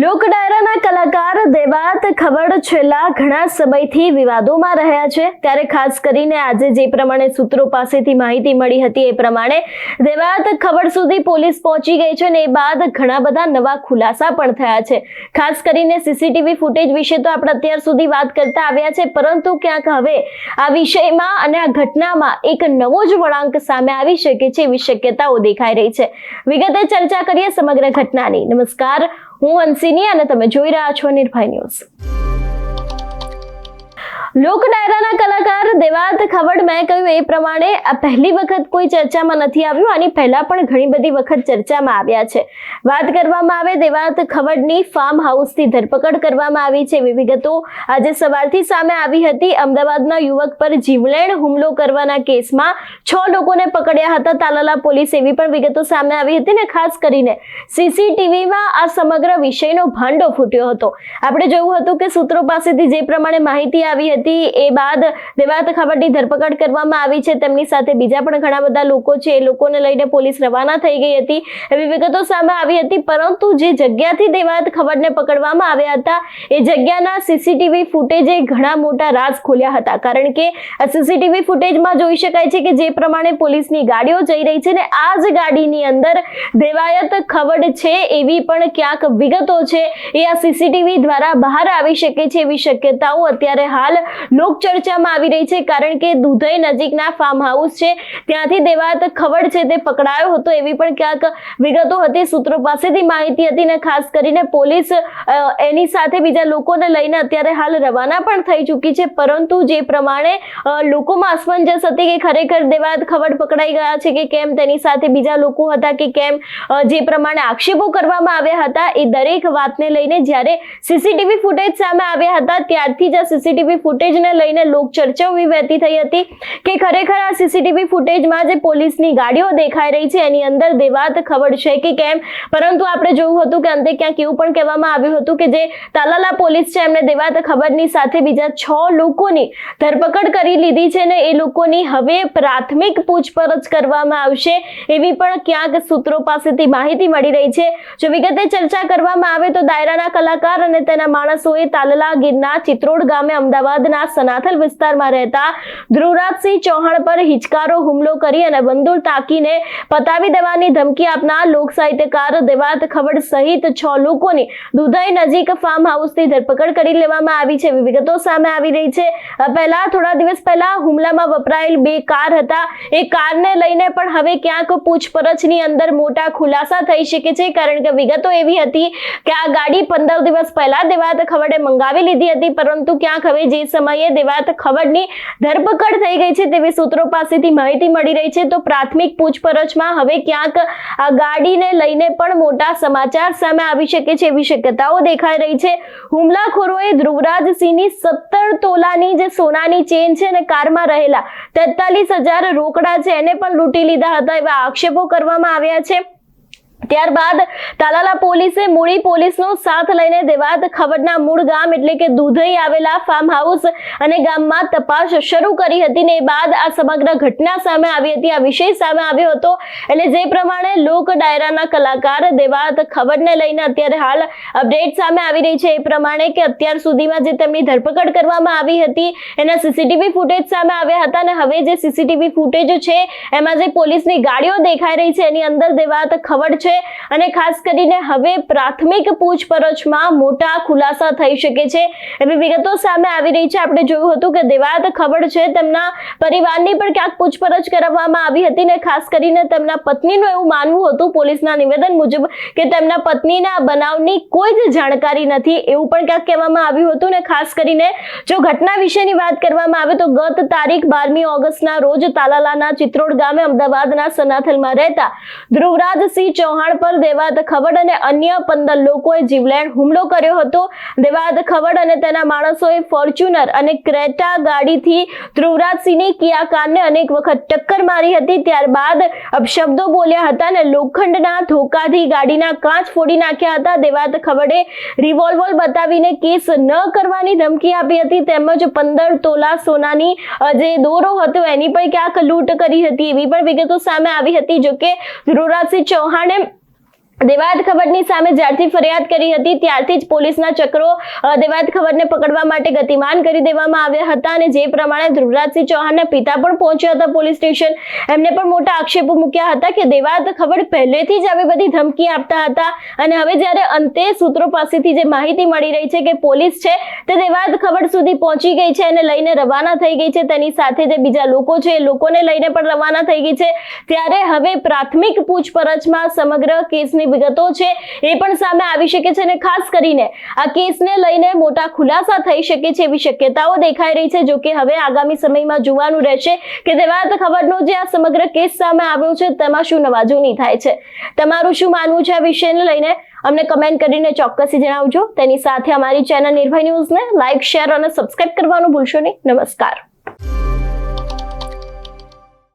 લોક ડાયરાના કલાકાર દેવાત ખબર છેલ્લા ઘણા સમયથી વિવાદોમાં રહ્યા છે. ત્યારે ખાસ કરીને આજે જે પ્રમાણે સૂત્રો પાસેથી માહિતી મળી હતી એ પ્રમાણે દેવાત ખબર સુધી પોલીસ પહોંચી ગઈ છે અને એ બાદ ઘણા બધા નવા ખુલાસા પણ થયા છે. ખાસ કરીને સીસીટીવી ફૂટેજ વિશે તો આપણે અત્યાર સુધી વાત કરતા આવ્યા છે, પરંતુ ક્યાંક હવે આ વિષયમાં અને આ ઘટનામાં એક નવો જ વળાંક સામે આવી શકે છે એવી શક્યતાઓ દેખાઈ રહી છે. વિગતે ચર્ચા કરીએ સમગ્ર ઘટનાની. નમસ્કાર હું અંશિની અને તમે જોઈ રહ્યા છો નિર્ભય ન્યૂઝ. લોક ડાયરાના કલાકાર દેવાત ખવડ મેં કહ્યું એ પ્રમાણે આ પહેલી વખત કોઈ ચર્ચામાં નથી આવ્યું, આની પહેલા પણ ઘણી બધી વખત ચર્ચામાં આવ્યા છે. વાત કરવામાં આવે દેવાત ખવડની ફાર્મ હાઉસથી ધરપકડ કરવામાં આવી છે. એવી વિગતો આજે સવારથી સામે આવી હતી. અમદાવાદના યુવક પર જીવલેણ હુમલો કરવાના કેસમાં છ લોકોને પકડ્યા હતા. તાલાલા પોલીસ એવી પણ વિગતો સામે આવી હતી ને ખાસ કરીને સીસીટીવીમાં આ સમગ્ર વિષયનો ભાંડો ફૂટ્યો હતો. આપણે જોયું હતું કે સૂત્રો પાસેથી જે પ્રમાણે માહિતી આવી હતી એ બાદ દેવાત ખાબડની ધરપકડ કરવામાં આવી છે. તેમની સાથે બીજા પણ ઘણા બધા લોકો છે. એ લોકોને લઈને પોલીસ રવાના થઈ ગઈ હતી. એવી વિગતો સામે આવી હતી, પરંતુ જે જગ્યાથી દેવાત ખબરને પકડવામાં આવ્યા હતા, એ જગ્યાના સીસીટીવી ફૂટેજે ઘણા મોટા રાજ ખોલ્યા હતા. કારણ કે સીસીટીવી ફૂટેજમાં જોઈ શકાય છે કે જે પ્રમાણે પોલીસની ગાડીઓ જઈ રહી છે ને આ જ ગાડીની અંદર દેવાયત ખવડ છે એવી પણ ક્યાંક વિગતો છે. એ આ સીસીટીવી દ્વારા બહાર આવી શકે છે એવી શક્યતાઓ અત્યારે હાલ લોક ચર્ચામાં આવી રહી છે કારણ કે દુધઈ નજીકના ફાર્મ હાઉસ છે. ત્યાંથી દેવાત ખવડ છે તે પકડાયો હતો એવી પણ ક્યાંક વિગતો હતી. સૂત્રો પાસેથી માહિતી હતી ને ખાસ કરીને પોલીસ એની સાથે બીજા લોકોને લઈને અત્યારે હાલ રવાના પણ થઈ ચૂકી છે. પરંતુ જે પ્રમાણે લોકોમાં અસમંજસ હતી કે ખરેખર દેવાત ખવડ પકડાઈ ગયા છે કે કેમ તેની સાથે બીજા લોકો હતા કે કેમ જે પ્રમાણે આક્ષેપો કરવામાં આવ્યા હતા એ દરેક વાતને લઈને જ્યારે સીસીટીવી ફૂટેજ સામે આવ્યા હતા ત્યારથી જ આ સીસીટીવી ફૂટેજને લઈને લોક ચર્ચાઓ વહેતી થઈ હતી કે ખરેખર આ સીસીટીવી ફૂટેજમાં જે પોલીસની ગાડીઓ દેખાઈ રહી છે, એની અંદર દેવાત ખબર છે કે કેમ? પરંતુ આપણે જોયું હતું કે અંતે ક્યાંક એવું પણ કહેવામાં આવ્યું હતું કે જે તાલાલા પોલીસ છે, એમને દેવાત ખબરની સાથે બીજા છ લોકોની ધરપકડ કરી લીધી છે ને એ લોકોની હવે પ્રાથમિક પૂછપરછ કરવામાં આવશે એવી પણ ક્યાંક સૂત્રો પાસેથી માહિતી મળી રહી છે. જો વિગતે ચર્ચા કરવામાં આવે તો દાયરાના કલાકાર અને તેના માણસોએ તાલલા ગીરના ચિત્રોડ ગામે અમદાવાદના સનાથલ વિસ્તારમાં રહેતા ધ્રુવરાજસિંહ ચૌહાણ પર હિચકારો હુમલો કરી અને બંદૂક તાકીને પતાવી દેવાની ધમકી આપનાર લોક સાહિત્યકાર દેવાત ખવડ સહિત છ લોકોની દુધઈ નજીક ફાર્મ હાઉસથી ધરપકડ કરી લેવામાં આવી છે. વિગતો સામે આવી રહી છે. પહેલા થોડા દિવસ પહેલા હુમલામાં વપરાયેલ બે કાર હતા. એ કારને લઈને પણ હવે ક્યાંક પૂછપરછની અંદર મોટા ખુલાસા થઈ શકે છે. કારણ કે વિગતો એવી હતી કે આ ગાડી પંદર દિવસ પહેલા દેવાત ખવડે મંગાવી લીધી હતી, પરંતુ ક્યાંક હવે જે સમયે દેવાત ખવડની ધરપકડ થઈ ગઈ છે તેવી સૂત્રો પાસેથી માહિતી મળી રહી છે. તો પ્રાથમિક પૂછપરછમાં હવે ક્યાંક આ ગાડીને લઈને પણ મોટા સમાચાર સામે આવી શકે છે એવી શક્યતાઓ દેખાઈ રહી છે. હુમલાખોરોએ ધ્રુવરાજસિંહની સત્તર તોલાની જે સોનાની ચેન છે અને કારમાં રહેલા તેતાલીસ હજાર રોકડા છે એને પણ લૂંટી લીધા હતા એવા આક્ષેપો કરવામાં આવ્યા છે. ત્યારબાદ તાલાલા પોલીસે મૂળી પોલીસનો સાથ લઈને દેવાત ખવડના મૂળ ગામ એટલે કે દૂધઈ આવેલા ફાર્મ હાઉસ અને ગામમાં તપાસ શરૂ કરી હતી ને એ બાદ આ સમગ્ર ઘટના સામે આવી હતી. આ વિષય સામે આવ્યો હતો એટલે જે પ્રમાણે લોક ડાયરાના કલાકાર દેવાત ખવડને લઈને અત્યારે હાલ અપડેટ સામે આવી રહી છે. એ પ્રમાણે કે અત્યાર સુધીમાં જે તેમની ધરપકડ કરવામાં આવી હતી એના સીસીટીવી ફૂટેજ સામે આવ્યા હતા અને હવે જે સીસીટીવી ફૂટેજ છે એમાં જે પોલીસની ગાડીઓ દેખાઈ રહી છે એની અંદર દેવાત ખવડ છે અને ખાસ કરીને હવે પ્રાથમિક પૂછપરછમાં મોટા ખુલાસા થઈ શકે છે. એવી વિગતો સામે આવી રહી છે. આપણે જોયું હતું કે દેવાત ખબર છે તેમના પરિવારની પણ ક્યાંક પૂછપરછ કરવામાં આવી હતી ને ખાસ કરીને તેમના પત્નીનું એવું માનવું હતું પોલીસના નિવેદન મુજબ કે તેમના પત્નીના બનાવની કોઈ જ જાણકારી નથી એવું પણ ક્યાંક કહેવામાં આવ્યું હતું ને ખાસ કરીને જો ઘટના વિશેની વાત કરવામાં આવે તો ગત તારીખ બારમી ઓગસ્ટના રોજ તાલાલાના ચિત્રોડ ગામે અમદાવાદના સનાથલમાં રહેતા ધ્રુવરાજસિંહ ચૌહાણ પર દેવાત ખવડ અને અન્ય પંદર લોકોએ જીવલેણ હુમલો કર્યો હતો. દેવાત ખવડ અને તેના માણસોએ ફોર્ચ્યુનર અને ક્રેટા ગાડીથી ધ્રુવરાજસિંહની કિયા કારને અનેક વખત ટક્કર મારી હતી. ત્યારબાદ અપશબ્દો બોલ્યા હતા અને લોખંડના ધોકાથી ગાડીના કાચ ફોડી નાખ્યા હતા. દેવાત ખવડે રિવોલ્વર બતાવીને કેસ ન કરવાની ધમકી આપી હતી તેમજ પંદર તોલા સોનાની જે દોરો હતો એની પણ ક્યાંક લૂંટ કરી હતી. એવી પણ વિગતો સામે આવી હતી. જોકે ધ્રુવરાજસિંહ ચૌહાણે દેવાયત ખબરની સામે જ્યારથી ફરિયાદ કરી હતી, ત્યારથી જ પોલીસના ચક્રો દેવાદ ખબરને પકડવા માટે ગતિમાન કરી દેવામાં આવ્યા હતા અને જે પ્રમાણે ધ્રુવરાજસિંહ ચૌહાણના પિતા પણ પહોંચ્યા હતા પોલીસ સ્ટેશન, એમને પણ મોટા આક્ષેપો મૂક્યા હતા કે દેવાદ ખબર પહેલેથી જ આવી બધી ધમકી આપતા હતા અને હવે જ્યારે અંતે સૂત્રો પાસેથી જે માહિતી મળી રહી છે કે પોલીસ છે, તે દેવાદ ખબર સુધી પહોંચી ગઈ છે અને લઈને રવાના થઈ ગઈ છે. તેની સાથે જે બીજા લોકો છે, એ લોકોને લઈને પણ રવાના થઈ ગઈ છે. ત્યારે હવે પ્રાથમિક પૂછપરછમાં સમગ્ર કેસની વિગતો છે એ પણ સામે આવી શકે છે અને ખાસ કરીને આ કેસને લઈને મોટા ખુલાસા થઈ શકે છે એવી શક્યતાઓ દેખાઈ રહી છે, જો કે હવે આગામી સમયમાં જોવાનું રહેશે કે દેવાત ખબરનો જે આ સમગ્ર કેસ સામે આવ્યો છે, તેમાં શું નવાજૂની થાય છે. તમારું શું માનવું છે આ વિષયને લઈને? અમને કમેન્ટ કરીને ચોક્કસથી જણાવજો. તેની સાથે અમારી ચેનલ નિર્ભય ન્યૂઝને લાઇક શેર અને સબસ્ક્રાઇબ કરવાનું ભૂલશો નહીં. નમસ્કાર.